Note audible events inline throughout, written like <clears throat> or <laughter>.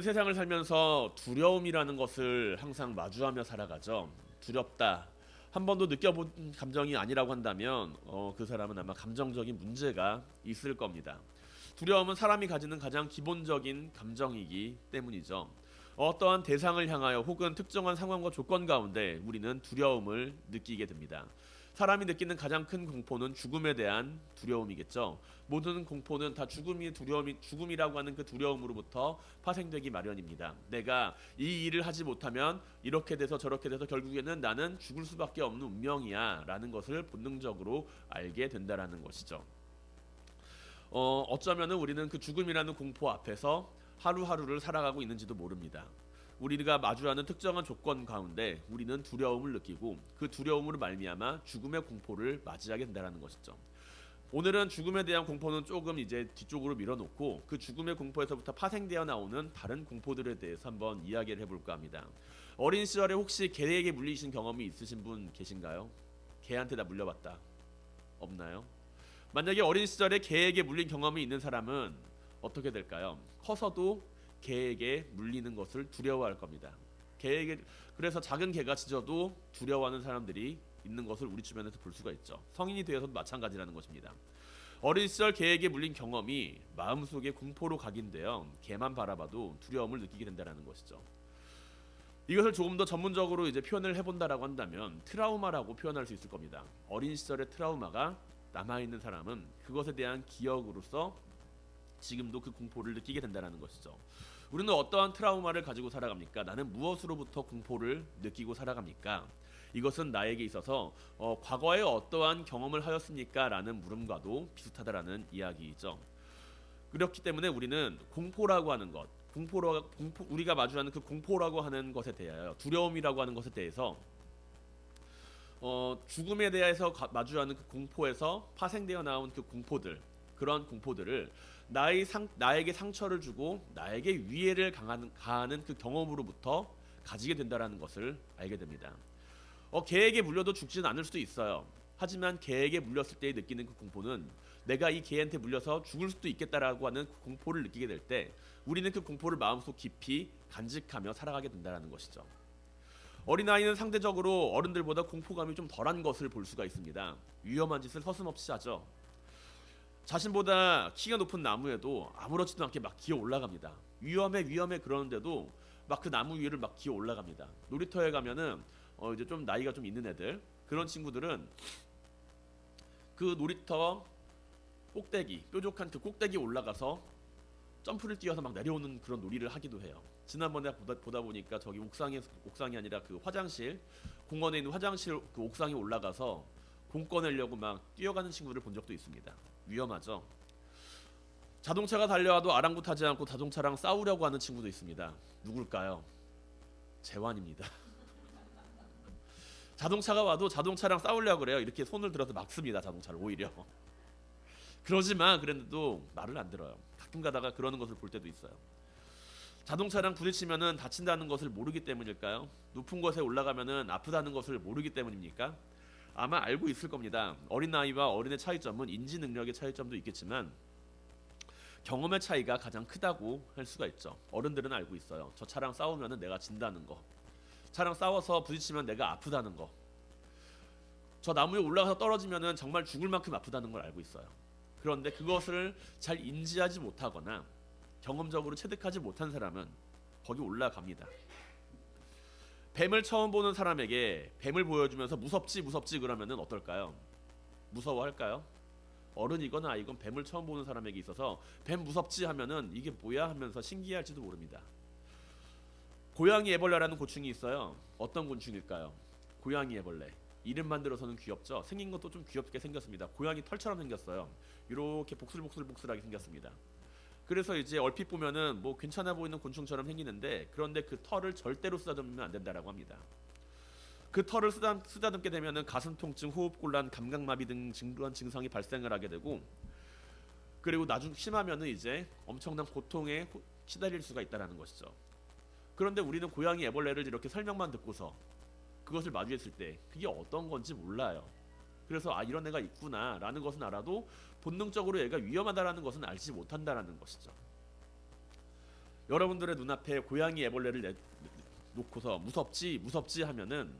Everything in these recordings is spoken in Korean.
우리는 세상을 살면서 두려움이라는 것을 항상 마주하며 살아가죠. 두렵다. 한 번도 느껴본 감정이 아니라고 한다면 어, 그 사람은 아마 감정적인 문제가 있을 겁니다. 두려움은 사람이 가지는 가장 기본적인 감정이기 때문이죠. 어떠한 대상을 향하여 혹은 특정한 상황과 조건 가운데 우리는 두려움을 느끼게 됩니다. 사람이 느끼는 가장 큰 공포는 죽음에 대한 두려움이겠죠. 모든 공포는 다 죽음이 두려움이 죽음이라고 하는 그 두려움으로부터 파생되기 마련입니다. 내가 이 일을 하지 못하면 이렇게 돼서 저렇게 돼서 결국에는 나는 죽을 수밖에 없는 운명이야라는 것을 본능적으로 알게 된다라는 것이죠. 어, 어쩌면은 우리는 그 죽음이라는 공포 앞에서 하루하루를 살아가고 있는지도 모릅니다. 우리가 마주하는 특정한 조건 가운데 우리는 두려움을 느끼고 그 두려움으로 말미암아 죽음의 공포를 맞이하게 된다는 것이죠. 오늘은 죽음에 대한 공포는 조금 이제 뒤쪽으로 밀어놓고 그 죽음의 공포에서부터 파생되어 나오는 다른 공포들에 대해서 한번 이야기를 해볼까 합니다. 어린 시절에 혹시 개에게 물리신 경험이 있으신 분 계신가요? 개한테 다 물려봤다. 없나요? 만약에 어린 시절에 개에게 물린 경험이 있는 사람은 어떻게 될까요? 커서도 개에게 물리는 것을 두려워할 겁니다. 개에게 그래서 작은 개가 짖어도 두려워하는 사람들이 있는 것을 우리 주변에서 볼 수가 있죠. 성인이 되어서도 마찬가지라는 것입니다. 어린 시절 개에게 물린 경험이 마음속에 공포로 각인되어 개만 바라봐도 두려움을 느끼게 된다는 것이죠. 이것을 조금 더 전문적으로 이제 표현을 해본다라고 한다면 트라우마라고 표현할 수 있을 겁니다. 어린 시절의 트라우마가 남아 있는 사람은 그것에 대한 기억으로서 지금도 그 공포를 느끼게 된다는 것이죠. 우리는 어떠한 트라우마를 가지고 살아갑니까? 나는 무엇으로부터 공포를 느끼고 살아갑니까? 이것은 나에게 있어서 어, 과거에 어떠한 경험을 하였습니까?라는 물음과도 비슷하다라는 이야기이죠. 그렇기 때문에 우리는 공포라고 하는 것, 공포로 공포, 우리가 마주하는 그 공포라고 하는 것에 대하여 두려움이라고 하는 것에 대해서 어, 죽음에 대해서 가, 마주하는 그 공포에서 파생되어 나온 그 공포들 그런 공포들을 나의 상, 나에게 상처를 주고 나에게 위해를 강하는, 가하는 그 경험으로부터 가지게 된다라는 것을 알게 됩니다. 어, 개에게 물려도 죽지는 않을 수도 있어요. 하지만 개에게 물렸을 때 느끼는 그 공포는 내가 이 개한테 물려서 죽을 수도 있겠다라고 하는 그 공포를 느끼게 될 때 우리는 그 공포를 마음속 깊이 간직하며 살아가게 된다는 것이죠. 어린아이는 상대적으로 어른들보다 공포감이 좀 덜한 것을 볼 수가 있습니다. 위험한 짓을 서슴없이 하죠. 자신보다 키가 높은 나무에도 아무렇지도 않게 막 기어 올라갑니다. 위험해 위험해 그러는데도 막 그 나무 위를 막 기어 올라갑니다. 놀이터에 가면은 어 이제 좀 나이가 좀 있는 애들 그런 친구들은 그 놀이터 꼭대기 뾰족한 그 꼭대기 올라가서 점프를 뛰어서 막 내려오는 그런 놀이를 하기도 해요. 지난번에 보다, 보다 보니까 저기 옥상에 옥상이 아니라 그 화장실 공원에 있는 화장실 그 옥상에 올라가서 공 꺼내려고 막 뛰어가는 친구를 본 적도 있습니다. 위험하죠. 자동차가 달려와도 아랑곳하지 않고 자동차랑 싸우려고 하는 친구도 있습니다. 누굴까요? 재환입니다. <laughs> 자동차가 와도 자동차랑 싸우려고 그래요. 이렇게 손을 들어서 막습니다. 자동차를 오히려. 그러지만 그랬는데도 말을 안 들어요. 가끔 가다가 그러는 것을 볼 때도 있어요. 자동차랑 부딪히면은 다친다는 것을 모르기 때문일까요? 높은 곳에 올라가면은 아프다는 것을 모르기 때문입니까? 아마 알고 있을 겁니다. 어린 아이와 어른의 차이점은 인지 능력의 차이점도 있겠지만 경험의 차이가 가장 크다고 할 수가 있죠. 어른들은 알고 있어요. 저 차랑 싸우면은 내가 진다는 거. 차랑 싸워서 부딪히면 내가 아프다는 거. 저 나무에 올라가서 떨어지면은 정말 죽을 만큼 아프다는 걸 알고 있어요. 그런데 그것을 잘 인지하지 못하거나 경험적으로 체득하지 못한 사람은 거기 올라갑니다. 뱀을 처음 보는 사람에게 뱀을 보여주면서 무섭지 무섭지 그러면은 어떨까요? 무서워할까요? 어른이거나 아이건 뱀을 처음 보는 사람에게 있어서 뱀 무섭지 하면은 이게 뭐야 하면서 신기해할지도 모릅니다. 고양이 애벌레라는 고충이 있어요. 어떤 곤충일까요? 고양이 애벌레. 이름만 들어서는 귀엽죠. 생긴 것도 좀 귀엽게 생겼습니다. 고양이 털처럼 생겼어요. 이렇게 복슬복슬복슬하게 생겼습니다. 그래서 이제 얼핏 보면은 뭐 괜찮아 보이는 곤충처럼 생기는데 그런데 그 털을 절대로 쓰다듬으면 안 된다라고 합니다. 그 털을 쓰다, 쓰다듬게 되면은 가슴 통증, 호흡 곤란, 감각마비 등 증후한 증상이 발생을 하게 되고 그리고 나중 심하면은 이제 엄청난 고통에 호- 시달릴 수가 있다라는 것이죠. 그런데 우리는 고양이 애벌레를 이렇게 설명만 듣고서 그것을 마주했을 때 그게 어떤 건지 몰라요. 그래서 아 이런 애가 있구나라는 것은 알아도 본능적으로 얘가 위험하다라는 것은 알지 못한다라는 것이죠. 여러분들의 눈앞에 고양이 애벌레를 내, 놓고서 무섭지 무섭지 하면은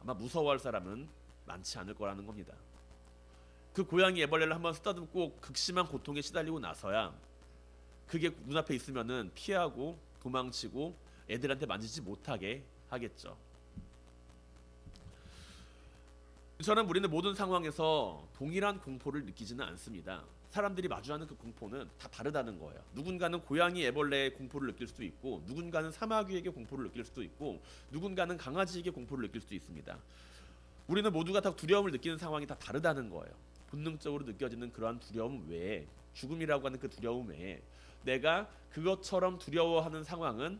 아마 무서워할 사람은 많지 않을 거라는 겁니다. 그 고양이 애벌레를 한번 쓰다듬고 극심한 고통에 시달리고 나서야 그게 눈앞에 있으면은 피하고 도망치고 애들한테 만지지 못하게 하겠죠. 저는 우리는 모든 상황에서 동일한 공포를 느끼지는 않습니다. 사람들이 마주하는 그 공포는 다 다르다는 거예요. 누군가는 고양이 애벌레의 공포를 느낄 수도 있고, 누군가는 사마귀에게 공포를 느낄 수도 있고, 누군가는 강아지에게 공포를 느낄 수도 있습니다. 우리는 모두가 다 두려움을 느끼는 상황이 다 다르다는 거예요. 본능적으로 느껴지는 그러한 두려움 외에 죽음이라고 하는 그 두려움 외에 내가 그것처럼 두려워하는 상황은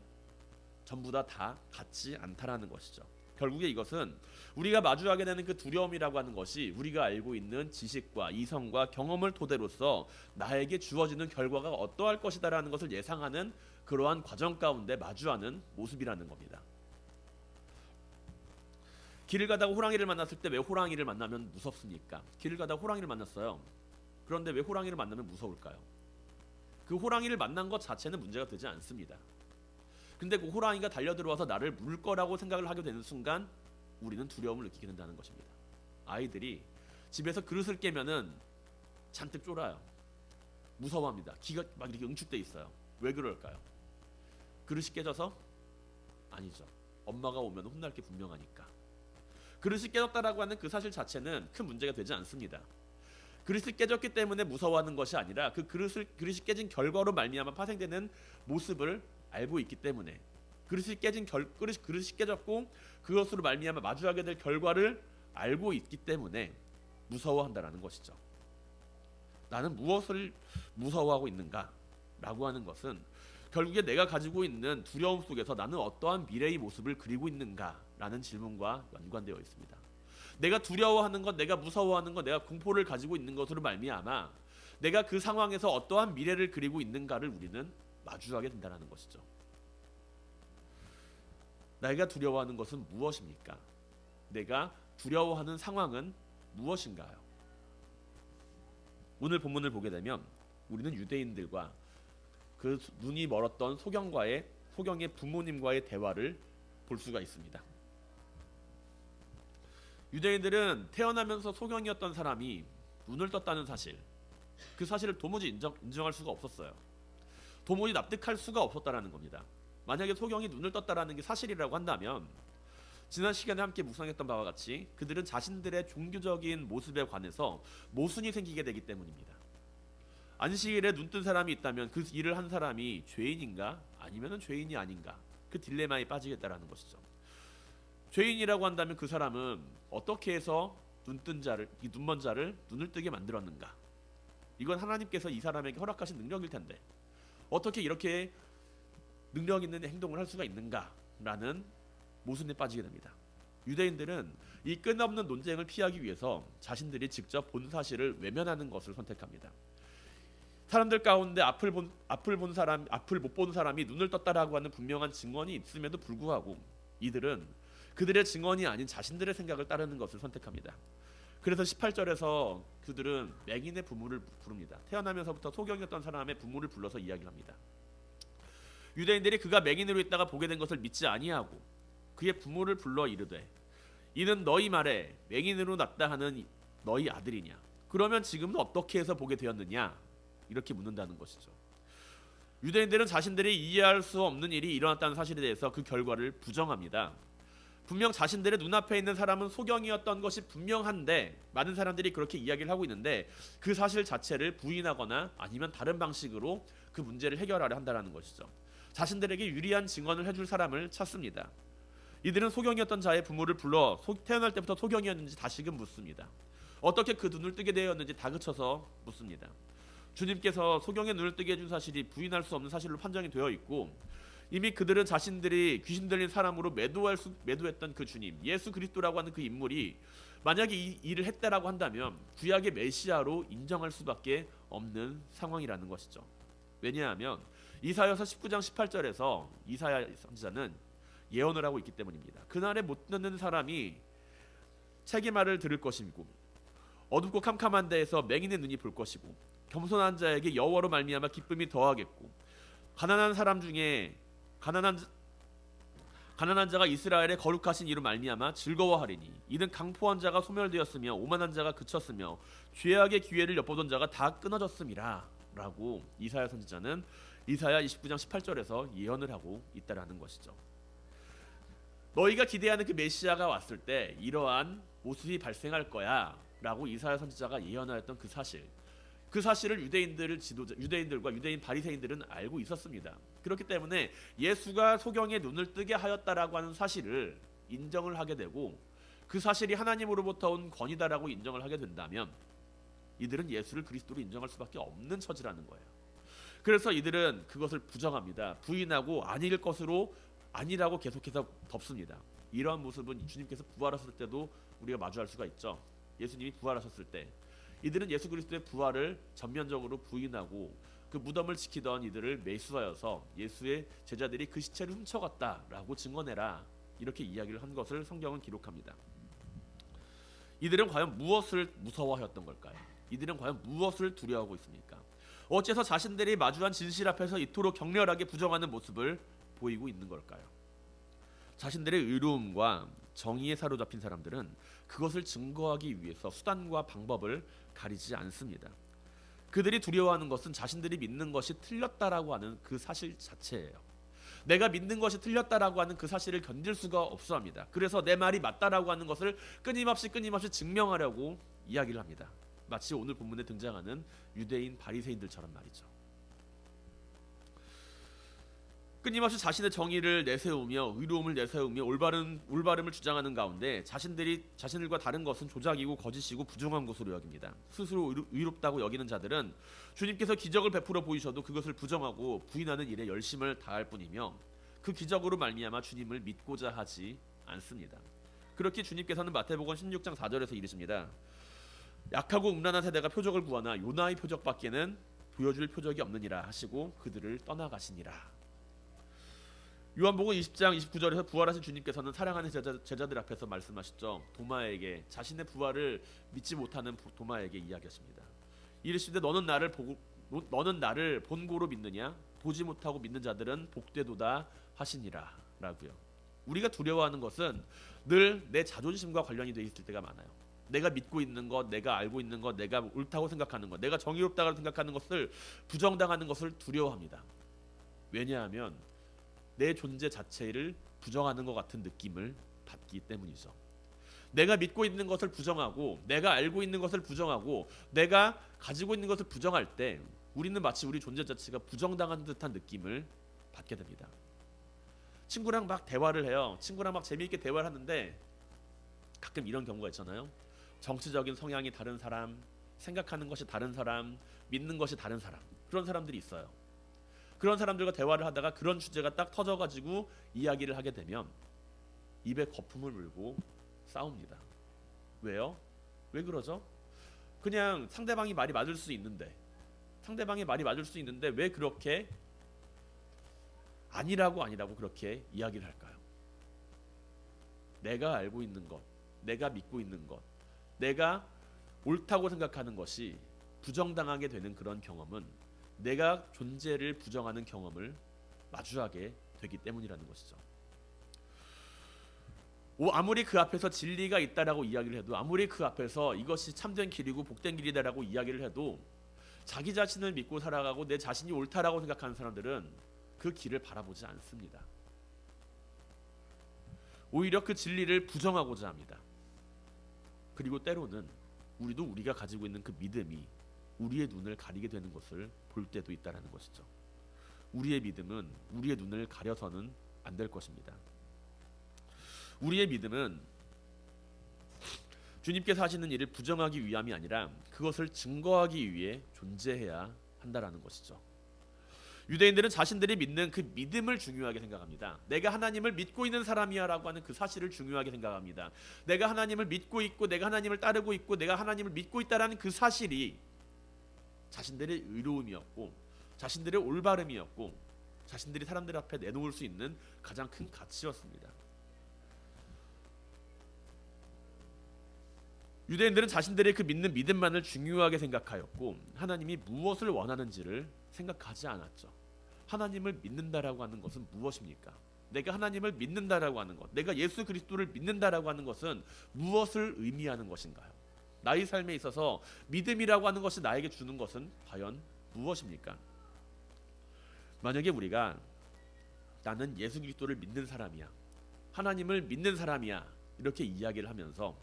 전부 다 다 같지 않다라는 것이죠. 결국에 이것은 우리가 마주하게 되는 그 두려움이라고 하는 것이 우리가 알고 있는 지식과 이성과 경험을 토대로서 나에게 주어지는 결과가 어떠할 것이다라는 것을 예상하는 그러한 과정 가운데 마주하는 모습이라는 겁니다. 길을 가다가 호랑이를 만났을 때 왜 호랑이를 만나면 무섭습니까? 길을 가다가 호랑이를 만났어요. 그런데 왜 호랑이를 만나면 무서울까요? 그 호랑이를 만난 것 자체는 문제가 되지 않습니다. 근데 그 호랑이가 달려들어와서 나를 물 거라고 생각을 하게 되는 순간 우리는 두려움을 느끼게 된다는 것입니다. 아이들이 집에서 그릇을 깨면은 잔뜩 쫄아요. 무서워합니다. 기가 막 이렇게 응축돼 있어요. 왜 그럴까요? 그릇이 깨져서 아니죠. 엄마가 오면 혼날 게 분명하니까. 그릇이 깨졌다라고 하는 그 사실 자체는 큰 문제가 되지 않습니다. 그릇이 깨졌기 때문에 무서워하는 것이 아니라 그 그릇을 그릇이 깨진 결과로 말미암아 파생되는 모습을 알고 있기 때문에 그릇이 깨진 결 그릇이 그릇이 깨졌고 그것으로 말미암아 마주하게 될 결과를 알고 있기 때문에 무서워한다라는 것이죠. 나는 무엇을 무서워하고 있는가라고 하는 것은 결국에 내가 가지고 있는 두려움 속에서 나는 어떠한 미래의 모습을 그리고 있는가라는 질문과 연관되어 있습니다. 내가 두려워하는 것, 내가 무서워하는 것, 내가 공포를 가지고 있는 것으로 말미암아 내가 그 상황에서 어떠한 미래를 그리고 있는가를 우리는 마주하게 된다는 것이죠. 내가 두려워하는 것은 무엇입니까? 내가 두려워하는 상황은 무엇인가요? 오늘 본문을 보게 되면 우리는 유대인들과 그 눈이 멀었던 소경과의 소경의 부모님과의 대화를 볼 수가 있습니다. 유대인들은 태어나면서 소경이었던 사람이 눈을 떴다는 사실, 그 사실을 도무지 인정, 인정할 수가 없었어요. 도무지 납득할 수가 없었다라는 겁니다. 만약에 소경이 눈을 떴다라는 게 사실이라고 한다면 지난 시간에 함께 묵상했던 바와 같이 그들은 자신들의 종교적인 모습에 관해서 모순이 생기게 되기 때문입니다. 안식일에 눈 뜬 사람이 있다면 그 일을 한 사람이 죄인인가 아니면은 죄인이 아닌가 그 딜레마에 빠지겠다라는 것이죠. 죄인이라고 한다면 그 사람은 어떻게 해서 눈 뜬 자를 이 눈먼 자를 눈을 뜨게 만들었는가? 이건 하나님께서 이 사람에게 허락하신 능력일 텐데 어떻게 이렇게 능력 있는 행동을 할 수가 있는가라는 모순에 빠지게 됩니다. 유대인들은 이 끝없는 논쟁을 피하기 위해서 자신들이 직접 본 사실을 외면하는 것을 선택합니다. 사람들 가운데 앞을 본 앞을 본 사람 앞을 못 본 사람이 눈을 떴다라고 하는 분명한 증언이 있음에도 불구하고 이들은 그들의 증언이 아닌 자신들의 생각을 따르는 것을 선택합니다. 그래서 18절에서 그들은 맹인의 부모를 부릅니다. 태어나면서부터 소경이었던 사람의 부모를 불러서 이야기합니다. 유대인들이 그가 맹인으로 있다가 보게 된 것을 믿지 아니하고 그의 부모를 불러 이르되 이는 너희 말에 맹인으로 났다 하는 너희 아들이냐 그러면 지금은 어떻게 해서 보게 되었느냐 이렇게 묻는다는 것이죠. 유대인들은 자신들이 이해할 수 없는 일이 일어났다는 사실에 대해서 그 결과를 부정합니다. 분명 자신들의 눈앞에 있는 사람은 소경이었던 것이 분명한데 많은 사람들이 그렇게 이야기를 하고 있는데 그 사실 자체를 부인하거나 아니면 다른 방식으로 그 문제를 해결하려 한다는 것이죠. 자신들에게 유리한 증언을 해줄 사람을 찾습니다. 이들은 소경이었던 자의 부모를 불러 소, 태어날 때부터 소경이었는지 다시금 묻습니다. 어떻게 그 눈을 뜨게 되었는지 다그쳐서 묻습니다. 주님께서 소경의 눈을 뜨게 해준 사실이 부인할 수 없는 사실로 판정이 되어 있고 이미 그들은 자신들이 귀신 들린 사람으로 매도할 수, 매도했던 그 주님 예수 그리스도라고 하는 그 인물이 만약에 이 일을 했다라고 한다면 구약의 메시아로 인정할 수밖에 없는 상황이라는 것이죠. 왜냐하면 이사야서 19장 18절에서 이사야 선지자는 예언을 하고 있기 때문입니다. 그날에 못 듣는 사람이 책의 말을 들을 것이고 어둡고 캄캄한 데에서 맹인의 눈이 볼 것이고 겸손한 자에게 여호와로 말미암아 기쁨이 더하겠고 가난한 사람 중에 가난한 자- 가난한 자가 이스라엘의 거룩하신 이로 말미암아 즐거워하리니 이는 강포한 자가 소멸되었으며 오만한 자가 그쳤으며 죄악의 기회를 엿보던 자가 다 끊어졌음이라라고 이사야 선지자는 이사야 29장 18절에서 예언을 하고 있다라는 것이죠. 너희가 기대하는 그 메시아가 왔을 때 이러한 모습이 발생할 거야라고 이사야 선지자가 예언하였던 그 사실. 그 사실을 유대인들 지도자 유대인들과 유대인 바리새인들은 알고 있었습니다. 그렇기 때문에 예수가 소경의 눈을 뜨게 하였다라고 하는 사실을 인정을 하게 되고 그 사실이 하나님으로부터 온 권위다라고 인정을 하게 된다면 이들은 예수를 그리스도로 인정할 수밖에 없는 처지라는 거예요. 그래서 이들은 그것을 부정합니다. 부인하고 아닐 것으로 아니라고 계속해서 덮습니다. 이러한 모습은 주님께서 부활하셨을 때도 우리가 마주할 수가 있죠. 예수님이 부활하셨을 때 이들은 예수 그리스도의 부활을 전면적으로 부인하고 그 무덤을 지키던 이들을 매수하여서 예수의 제자들이 그 시체를 훔쳐갔다라고 증언해라 이렇게 이야기를 한 것을 성경은 기록합니다. 이들은 과연 무엇을 무서워하였던 걸까요? 이들은 과연 무엇을 두려워하고 있습니까? 어째서 자신들이 마주한 진실 앞에서 이토록 격렬하게 부정하는 모습을 보이고 있는 걸까요? 자신들의 의로움과 정의에 사로잡힌 사람들은 그것을 증거하기 위해서 수단과 방법을 가리지 않습니다. 그들이 두려워하는 것은 자신들이 믿는 것이 틀렸다라고 하는 그 사실 자체예요. 내가 믿는 것이 틀렸다라고 하는 그 사실을 견딜 수가 없어 합니다. 그래서 내 말이 맞다라고 하는 것을 끊임없이 끊임없이 증명하려고 이야기를 합니다. 마치 오늘 본문에 등장하는 유대인 바리새인들처럼 말이죠. 끊임없이 자신의 정의를 내세우며 의로움을 내세우며 올바른 올바름을 주장하는 가운데 자신들이 자신들과 다른 것은 조작이고 거짓이고 부정한 것으로 여깁니다. 스스로 의롭다고 여기는 자들은 주님께서 기적을 베풀어 보이셔도 그것을 부정하고 부인하는 일에 열심을 다할 뿐이며 그 기적으로 말미암아 주님을 믿고자 하지 않습니다. 그렇게 주님께서는 마태복음 16장 4절에서 이르십니다. 약하고 음란한 세대가 표적을 구하나 요나의 표적밖에는 보여줄 표적이 없느니라 하시고 그들을 떠나가시니라. 요한복음 20장 29절에서 부활하신 주님께서는 사랑하는 제자, 제자들 앞에서 말씀하셨죠. 도마에게 자신의 부활을 믿지 못하는 보- 도마에게 이야기하십니다. 이르시되 너는 나를 보고 너- 너는 나를 본고로 믿느냐? 보지 못하고 믿는 자들은 복되도다 하시니라라고요. 우리가 두려워하는 것은 늘 내 자존심과 관련이 돼 있을 때가 많아요. 내가 믿고 있는 것, 내가 알고 있는 것, 내가 옳다고 생각하는 것, 내가 정의롭다고 생각하는 것을 부정당하는 것을 두려워합니다. 왜냐하면 내 존재 자체를 부정하는 것 같은 느낌을 받기 때문이죠. 내가 믿고 있는 것을 부정하고 내가 알고 있는 것을 부정하고 내가 가지고 있는 것을 부정할 때 우리는 마치 우리 존재 자체가 부정당한 듯한 느낌을 받게 됩니다. 친구랑 막 대화를 해요. 친구랑 막 재미있게 대화를 하는데 가끔 이런 경우가 있잖아요. 정치적인 성향이 다른 사람, 생각하는 것이 다른 사람, 믿는 것이 다른 사람 그런 사람들이 있어요. 그런 사람들과 대화를 하다가 그런 주제가 딱 터져가지고 이야기를 하게 되면 입에 거품을 물고 싸웁니다. 왜요? 왜 그러죠? 그냥 상대방이 말이 맞을 수 있는데 상대방의 말이 맞을 수 있는데 왜 그렇게 아니라고 아니라고 그렇게 이야기를 할까요? 내가 알고 있는 것, 내가 믿고 있는 것, 내가 옳다고 생각하는 것이 부정당하게 되는 그런 경험은 내가 존재를 부정하는 경험을 마주하게 되기 때문이라는 것이죠. 오, 아무리 그 앞에서 진리가 있다라고 이야기를 해도 아무리 그 앞에서 이것이 참된 길이고 복된 길이다라고 이야기를 해도 자기 자신을 믿고 살아가고 내 자신이 옳다라고 생각하는 사람들은 그 길을 바라보지 않습니다. 오히려 그 진리를 부정하고자 합니다. 그리고 때로는 우리도 우리가 가지고 있는 그 믿음이 우리의 눈을 가리게 되는 것을 볼 때도 있다라는 것이죠. 우리의 믿음은 우리의 눈을 가려서는 안 될 것입니다. 우리의 믿음은 주님께서 하시는 일을 부정하기 위함이 아니라 그것을 증거하기 위해 존재해야 한다라는 것이죠. 유대인들은 자신들이 믿는 그 믿음을 중요하게 생각합니다. 내가 하나님을 믿고 있는 사람이야라고 하는 그 사실을 중요하게 생각합니다. 내가 하나님을 믿고 있고 내가 하나님을 따르고 있고 내가 하나님을 믿고 있다라는 그 사실이 자신들의 의로움이었고 자신들의 올바름이었고 자신들이 사람들 앞에 내놓을 수 있는 가장 큰 가치였습니다. 유대인들은 자신들의 그 믿는 믿음만을 중요하게 생각하였고 하나님이 무엇을 원하는지를 생각하지 않았죠. 하나님을 믿는다라고 하는 것은 무엇입니까? 내가 하나님을 믿는다라고 하는 것, 내가 예수 그리스도를 믿는다라고 하는 것은 무엇을 의미하는 것인가요? 나의 삶에 있어서 믿음이라고 하는 것이 나에게 주는 것은 과연 무엇입니까? 만약에 우리가 나는 예수 그리스도를 믿는 사람이야. 하나님을 믿는 사람이야. 이렇게 이야기를 하면서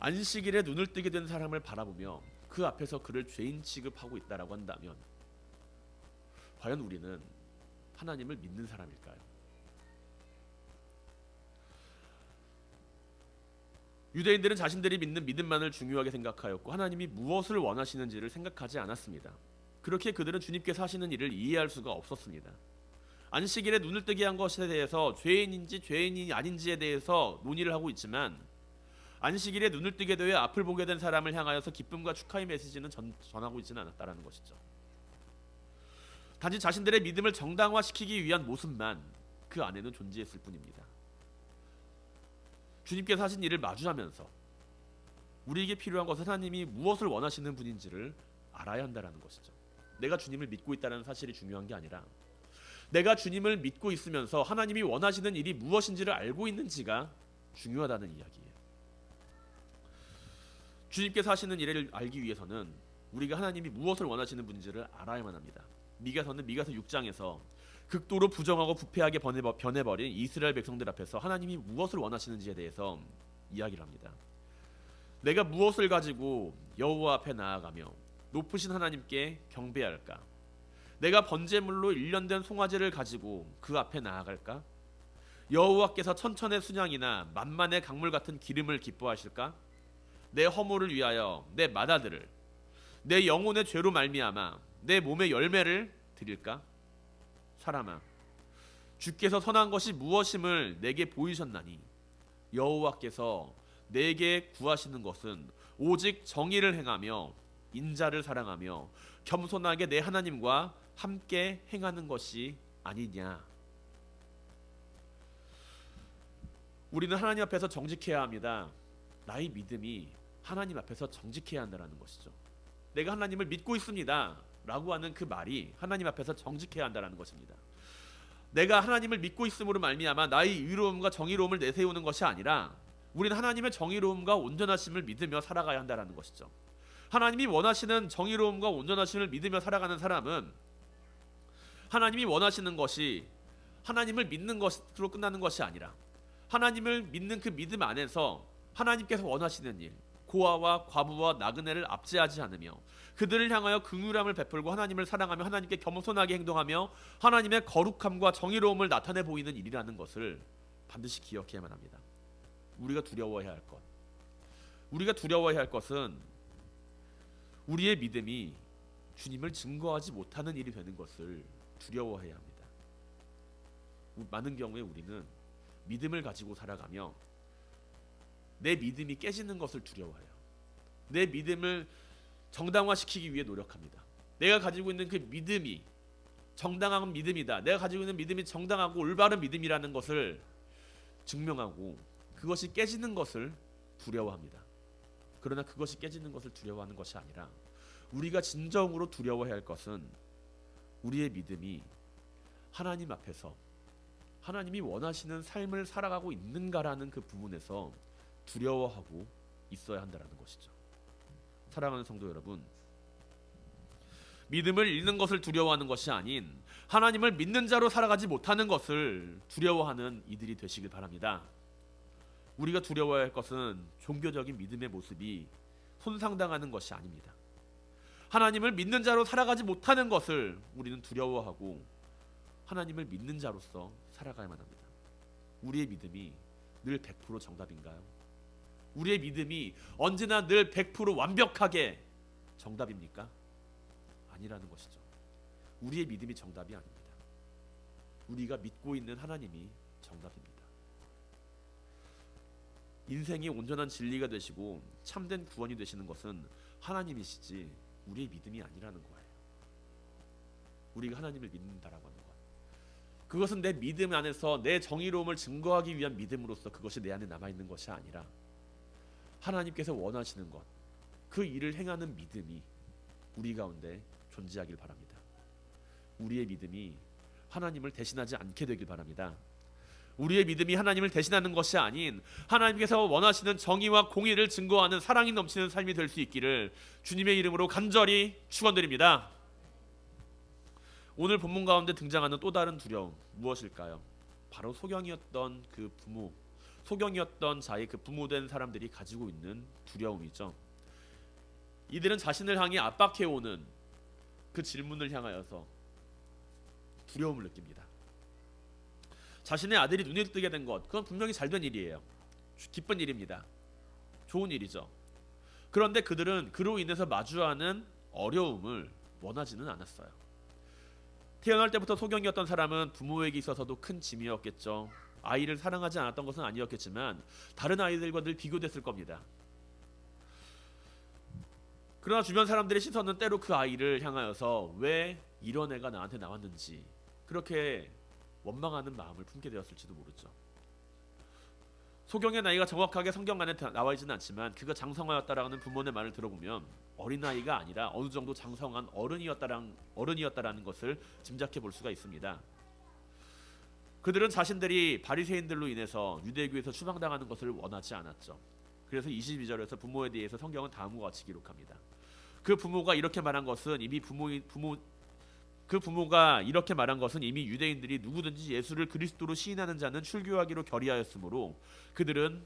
안식일에 눈을 뜨게 된 사람을 바라보며 그 앞에서 그를 죄인 취급하고 있다라고 한다면 과연 우리는 하나님을 믿는 사람일까요? 유대인들은 자신들이 믿는 믿음만을 중요하게 생각하였고 하나님이 무엇을 원하시는지를 생각하지 않았습니다. 그렇게 그들은 주님께서 하시는 일을 이해할 수가 없었습니다. 안식일에 눈을 뜨게 한 것에 대해서 죄인인지 죄인이 아닌지에 대해서 논의를 하고 있지만 안식일에 눈을 뜨게 되어 앞을 보게 된 사람을 향하여서 기쁨과 축하의 메시지는 전, 전하고 있지는 않았다라는 것이죠. 단지 자신들의 믿음을 정당화시키기 위한 모습만 그 안에는 존재했을 뿐입니다. 주님께서 하신 일을 마주하면서 우리에게 필요한 것은 하나님이 무엇을 원하시는 분인지를 알아야 한다라는 것이죠. 내가 주님을 믿고 있다는 사실이 중요한 게 아니라 내가 주님을 믿고 있으면서 하나님이 원하시는 일이 무엇인지를 알고 있는지가 중요하다는 이야기예요. 주님께서 하시는 일을 알기 위해서는 우리가 하나님이 무엇을 원하시는 분인지를 알아야만 합니다. 미가서는 미가서 6장에서 극도로 부정하고 부패하게 변해버- 변해버 린 이스라엘 백성들 앞에서 하나님이 무엇을 원하시는지에 대해서 이야기를 합니다. 내가 무엇을 가지고 여호와 앞에 나아가며 높으신 하나님께 경배할까? 내가 번제물로 일련된 송아지를 가지고 그 앞에 나아갈까? 여호와께서 천천의 순양이나 만만의 강물 같은 기름을 기뻐하실까? 내 허물을 위하여 내 마다들을 내 영혼의 죄로 말미암아 내 몸의 열매를 드릴까? 사람아 주께서 선한 것이 무엇임을 내게 보이셨나니 여호와께서 내게 구하시는 것은 오직 정의를 행하며 인자를 사랑하며 겸손하게 내 하나님과 함께 행하는 것이 아니냐. 우리는 하나님 앞에서 정직해야 합니다. 나의 믿음이 하나님 앞에서 정직해야 한다는 것이죠. 내가 하나님을 믿고 있습니다. 라고 하는 그 말이 하나님 앞에서 정직해야 한다는 것입니다. 내가 하나님을 믿고 있음으로 말미암아 나의 의로움과 정의로움을 내세우는 것이 아니라 우리는 하나님의 정의로움과 온전하심을 믿으며 살아가야 한다는 것이죠. 하나님이 원하시는 정의로움과 온전하심을 믿으며 살아가는 사람은 하나님이 원하시는 것이 하나님을 믿는 것으로 끝나는 것이 아니라 하나님을 믿는 그 믿음 안에서 하나님께서 원하시는 일, 고아와 과부와 나그네를 압제하지 않으며 그들을 향하여 긍휼함을 베풀고 하나님을 사랑하며 하나님께 겸손하게 행동하며 하나님의 거룩함과 정의로움을 나타내 보이는 일이라는 것을 반드시 기억해야만 합니다. 우리가 두려워해야 할 것. 우리가 두려워해야 할 것은 우리의 믿음이 주님을 증거하지 못하는 일이 되는 것을 두려워해야 합니다. 많은 경우에 우리는 믿음을 가지고 살아가며 내 믿음이 깨지는 것을 두려워해요. 내 믿음을 정당화시키기 위해 노력합니다. 내가 가지고 있는 그 믿음이 정당한 믿음이다. 내가 가지고 있는 믿음이 정당하고 올바른 믿음이라는 것을 증명하고 그것이 깨지는 것을 두려워합니다. 그러나 그것이 깨지는 것을 두려워하는 것이 아니라 우리가 진정으로 두려워해야 할 것은 우리의 믿음이 하나님 앞에서 하나님이 원하시는 삶을 살아가고 있는가라는 그 부분에서 두려워하고 있어야 한다는 것이죠. 사랑하는 성도 여러분, 믿음을 잃는 것을 두려워하는 것이 아닌 하나님을 믿는 자로 살아가지 못하는 것을 두려워하는 이들이 되시길 바랍니다. 우리가 두려워해야 할 것은 종교적인 믿음의 모습이 손상당하는 것이 아닙니다. 하나님을 믿는 자로 살아가지 못하는 것을 우리는 두려워하고 하나님을 믿는 자로서 살아가야만 합니다. 우리의 믿음이 늘 100% 정답인가요? 우리의 믿음이 언제나 늘 100% 완벽하게 정답입니까? 아니라는 것이죠. 우리의 믿음이 정답이 아닙니다. 우리가 믿고 있는 하나님이 정답입니다. 인생이 온전한 진리가 되시고 참된 구원이 되시는 것은 하나님이시지 우리의 믿음이 아니라는 거예요. 우리가 하나님을 믿는다라고 하는 것. 그것은 내 믿음 안에서 내 정의로움을 증거하기 위한 믿음으로서 그것이 내 안에 남아 있는 것이 아니라 하나님께서 원하시는 것, 그 일을 행하는 믿음이 우리 가운데 존재하길 바랍니다. 우리의 믿음이 하나님을 대신하지 않게 되길 바랍니다. 우리의 믿음이 하나님을 대신하는 것이 아닌 하나님께서 원하시는 정의와 공의를 증거하는 사랑이 넘치는 삶이 될 수 있기를 주님의 이름으로 간절히 축원드립니다. 오늘 본문 가운데 등장하는 또 다른 두려움 무엇일까요? 바로 소경이었던 그 부모, 소경이었던 자의 그 부모된 사람들이 가지고 있는 두려움이죠. 이들은 자신을 향해 압박해오는 그 질문을 향하여서 두려움을 느낍니다. 자신의 아들이 눈에 뜨게 된 것, 그건 분명히 잘된 일이에요. 기쁜 일입니다. 좋은 일이죠. 그런데 그들은 그로 인해서 마주하는 어려움을 원하지는 않았어요. 태어날 때부터 소경이었던 사람은 부모에게 있어서도 큰 짐이었겠죠. 아이를 사랑하지 않았던 것은 아니었겠지만 다른 아이들과 늘 비교됐을 겁니다. 그러나 주변 사람들의 시선은 때로 그 아이를 향하여서 왜 이런 애가 나한테 나왔는지 그렇게 원망하는 마음을 품게 되었을지도 모르죠. 소경의 나이가 정확하게 성경 안에 다- 나와 있지는 않지만 그가 장성하였다라는 부모의 말을 들어보면 어린 아이가 아니라 어느 정도 장성한 어른이었다라는 어른이었다라는 것을 짐작해 볼 수가 있습니다. 그들은 자신들이 바리새인들로 인해서 유대교에서 추방당하는 것을 원하지 않았죠. 그래서 22절에서 부모에 대해서 성경은 다음과 같이 기록합니다. 그 부모가 이렇게 말한 것은 이미 부모인 부모 그 부모가 이렇게 말한 것은 이미 유대인들이 누구든지 예수를 그리스도로 시인하는 자는 출교하기로 결의하였으므로 그들은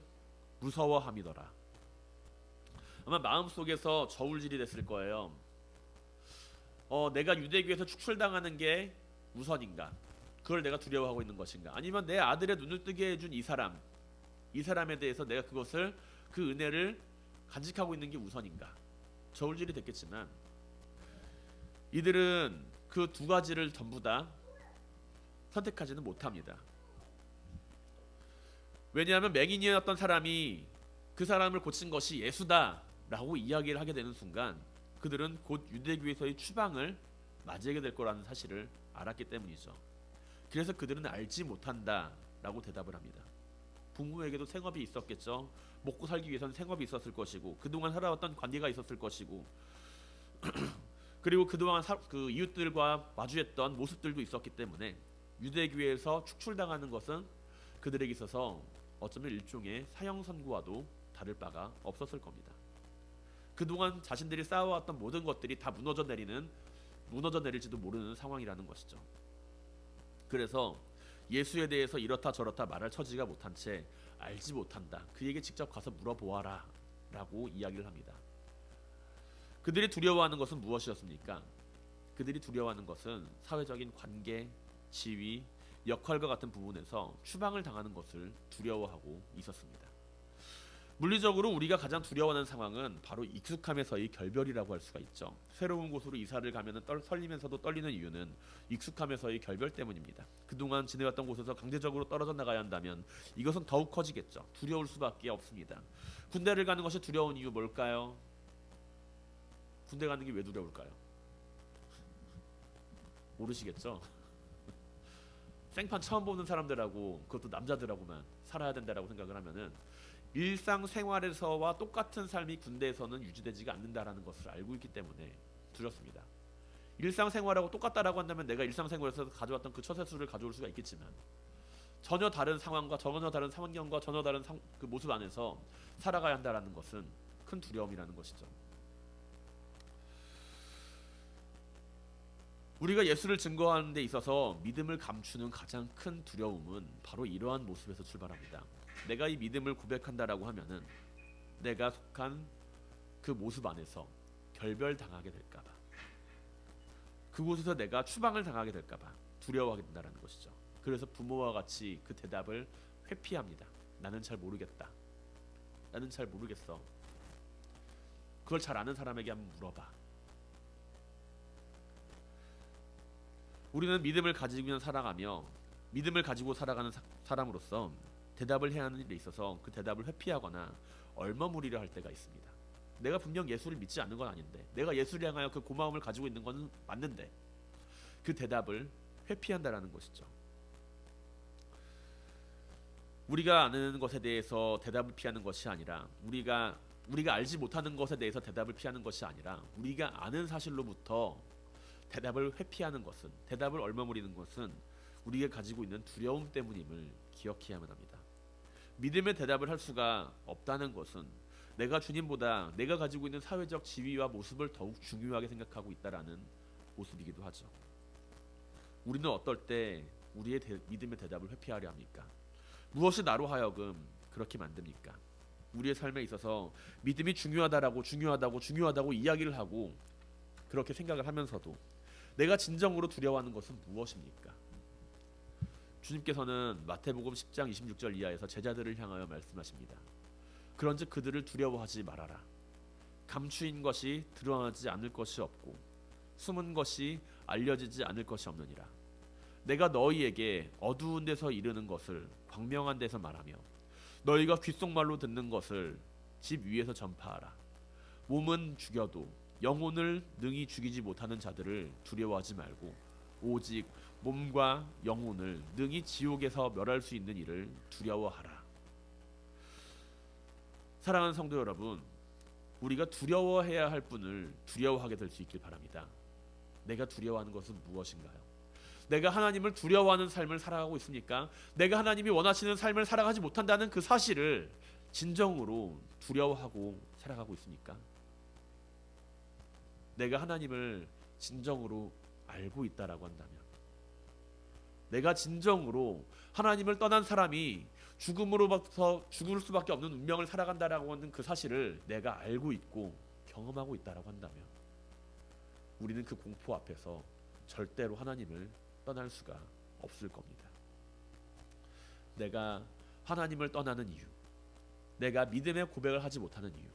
무서워함이더라. 아마 마음 속에서 저울질이 됐을 거예요. 어, 내가 유대교에서 축출당하는 게 우선인가? 그걸 내가 두려워하고 있는 것인가? 아니면 내 아들의 눈을 뜨게 해준 이 사람, 이 사람에 대해서 내가 그것을 그 은혜를 간직하고 있는 게 우선인가? 저울질이 됐겠지만 이들은 그 두 가지를 전부 다 선택하지는 못합니다. 왜냐하면 맹인이었던 사람이 그 사람을 고친 것이 예수다라고 이야기를 하게 되는 순간 그들은 곧 유대교에서의 추방을 맞이하게 될 거라는 사실을 알았기 때문이죠. 그래서 그들은 알지 못한다라고 대답을 합니다. 부모에게도 생업이 있었겠죠. 먹고 살기 위해서는 생업이 있었을 것이고 그동안 살아왔던 관계가 있었을 것이고 <clears throat> 그리고 그동안 사, 그 이웃들과 마주했던 모습들도 있었기 때문에 유대교에서 축출당하는 것은 그들에게 있어서 어쩌면 일종의 사형 선고와도 다를 바가 없었을 겁니다. 그동안 자신들이 쌓아왔던 모든 것들이 다 무너져 내리는 무너져 내릴지도 모르는 상황이라는 것이죠. 그래서 예수에 대해서 이렇다 저렇다 말할 처지가 못한 채 알지 못한다. 그에게 직접 가서 물어보아라. 라고 이야기를 합니다. 그들이 두려워하는 것은 무엇이었습니까? 그들이 두려워하는 것은 사회적인 관계, 지위, 역할과 같은 부분에서 추방을 당하는 것을 두려워하고 있었습니다. 물리적으로 우리가 가장 두려워하는 상황은 바로 익숙함에서의 결별이라고 할 수가 있죠. 새로운 곳으로 이사를 가면 떨, 설리면서도 떨리는 이유는 익숙함에서의 결별 때문입니다. 그동안 지내왔던 곳에서 강제적으로 떨어져 나가야 한다면 이것은 더욱 커지겠죠. 두려울 수밖에 없습니다. 군대를 가는 것이 두려운 이유 뭘까요? 군대 가는 게 왜 두려울까요? 모르시겠죠? <laughs> 생판 처음 보는 사람들하고 그것도 남자들하고만 살아야 된다라고 생각을 하면은 일상생활에서와 똑같은 삶이 군대에서는 유지되지가 않는다라는 것을 알고 있기 때문에 두렵습니다. 일상생활하고 똑같다라고 한다면 내가 일상생활에서 가져왔던 그 처세술을 가져올 수가 있겠지만 전혀 다른 상황과 전혀 다른 상황과 전혀 다른 상, 그 모습 안에서 살아가야 한다라는 것은 큰 두려움이라는 것이죠. 우리가 예수를 증거하는 데 있어서 믿음을 감추는 가장 큰 두려움은 바로 이러한 모습에서 출발합니다. 내가 이 믿음을 고백한다라고 하면은 내가 속한 그 모습 안에서 결별 당하게 될까봐 그곳에서 내가 추방을 당하게 될까봐 두려워하게 된다는 것이죠. 그래서 부모와 같이 그 대답을 회피합니다. 나는 잘 모르겠다. 나는 잘 모르겠어. 그걸 잘 아는 사람에게 한번 물어봐. 우리는 믿음을 가지고 살아가며 믿음을 가지고 살아가는 사, 사람으로서 대답을 해야 하는 일에 있어서 그 대답을 회피하거나 얼머무리려 할 때가 있습니다. 내가 분명 예수를 믿지 않는 건 아닌데 내가 예수를 향하여 그 고마움을 가지고 있는 건 맞는데 그 대답을 회피한다라는 것이죠. 우리가 아는 것에 대해서 대답을 피하는 것이 아니라 우리가 우리가 알지 못하는 것에 대해서 대답을 피하는 것이 아니라 우리가 아는 사실로부터 대답을 회피하는 것은 대답을 얼머무리는 것은 우리가 가지고 있는 두려움 때문임을 기억해야만 합니다. 믿음의 대답을 할 수가 없다는 것은 내가 주님보다 내가 가지고 있는 사회적 지위와 모습을 더욱 중요하게 생각하고 있다라는 모습이기도 하죠. 우리는 어떨 때 우리의 대- 믿음의 대답을 회피하려 합니까? 무엇이 나로 하여금 그렇게 만듭니까? 우리의 삶에 있어서 믿음이 중요하다라고 중요하다고 중요하다고 이야기를 하고 그렇게 생각을 하면서도 내가 진정으로 두려워하는 것은 무엇입니까? 주님께서는 마태복음 10장 26절 이하에서 제자들을 향하여 말씀하십니다. 그런즉 그들을 두려워하지 말아라. 감추인 것이 드러나지 않을 것이 없고 숨은 것이 알려지지 않을 것이 없느니라. 내가 너희에게 어두운 데서 이르는 것을 광명한 데서 말하며 너희가 귓속말로 듣는 것을 집 위에서 전파하라. 몸은 죽여도 영혼을 능히 죽이지 못하는 자들을 두려워하지 말고 오직 몸과 영혼을 능히 지옥에서 멸할 수 있는 일을 두려워하라. 사랑하는 성도 여러분, 우리가 두려워해야 할 분을 두려워하게 될 수 있길 바랍니다. 내가 두려워하는 것은 무엇인가요? 내가 하나님을 두려워하는 삶을 살아가고 있습니까? 내가 하나님이 원하시는 삶을 살아가지 못한다는 그 사실을 진정으로 두려워하고 살아가고 있습니까? 내가 하나님을 진정으로 알고 있다라고 한다면 내가 진정으로 하나님을 떠난 사람이 죽음으로부터 죽을 수밖에 없는 운명을 살아간다라고 하는 그 사실을 내가 알고 있고 경험하고 있다라고 한다면 우리는 그 공포 앞에서 절대로 하나님을 떠날 수가 없을 겁니다. 내가 하나님을 떠나는 이유, 내가 믿음의 고백을 하지 못하는 이유,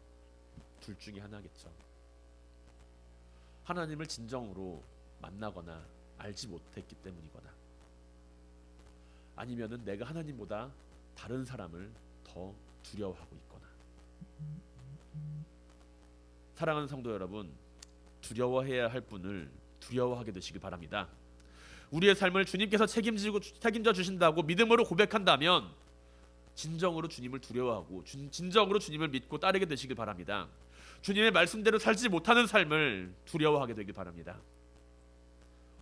둘 중에 하나겠죠. 하나님을 진정으로 만나거나 알지 못했기 때문이거나, 아니면은 내가 하나님보다 다른 사람을 더 두려워하고 있거나. 사랑하는 성도 여러분, 두려워해야 할 분을 두려워하게 되시길 바랍니다. 우리의 삶을 주님께서 책임지고 책임져 주신다고 믿음으로 고백한다면 진정으로 주님을 두려워하고 준- 진정으로 주님을 믿고 따르게 되시길 바랍니다. 주님의 말씀대로 살지 못하는 삶을 두려워하게 되길 바랍니다.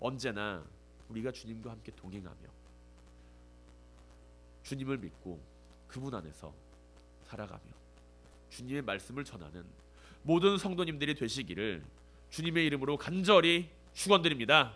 언제나 우리가 주님과 함께 동행하며 주님을 믿고 그분 안에서 살아가며 주님의 말씀을 전하는 모든 성도님들이 되시기를 주님의 이름으로 간절히 축원드립니다.